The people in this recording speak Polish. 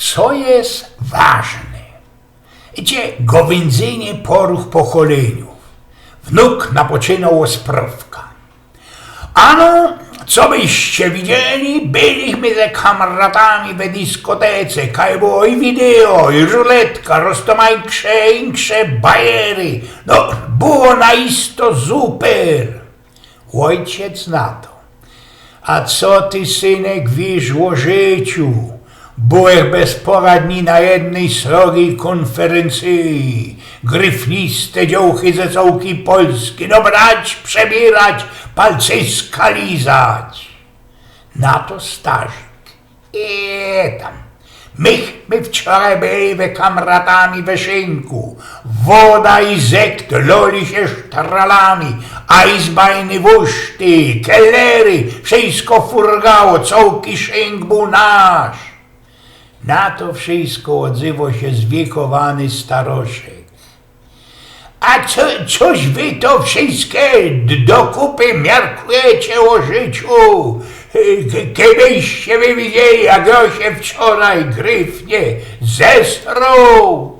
co jest ważne. Idzie gowędzenie poruch pokoleniów. Wnuk napoczynał osprówka. Ano, co byście widzieli, byliśmy ze kamratami w dyskotece, kaj było i wideo, i ruletka, roztomajksze, inksze bajery. No, było naisto super. Ojciec na to. A co ty, synek, wiesz o życiu? Byłeś bezporadni na jednej srogiej konferencji. Gryfniste dziołchy ze całki Polski. No brać, przebierać, palcyska lizać. Na to starzyk. I tam. Myśmy wczoraj byli we kamratami we szynku. Woda i zekt loli się sztralami, a izbajny wuszty, kellery, wszystko furgało, całki szynk był nasz. Na to wszystko odzywał się zwiekowany staroszek. A co, coś wy to wszystkie do kupy miarkujecie o życiu? K- Kiedyście wy widzieli, jak ja się wczoraj gryfnie zestrął?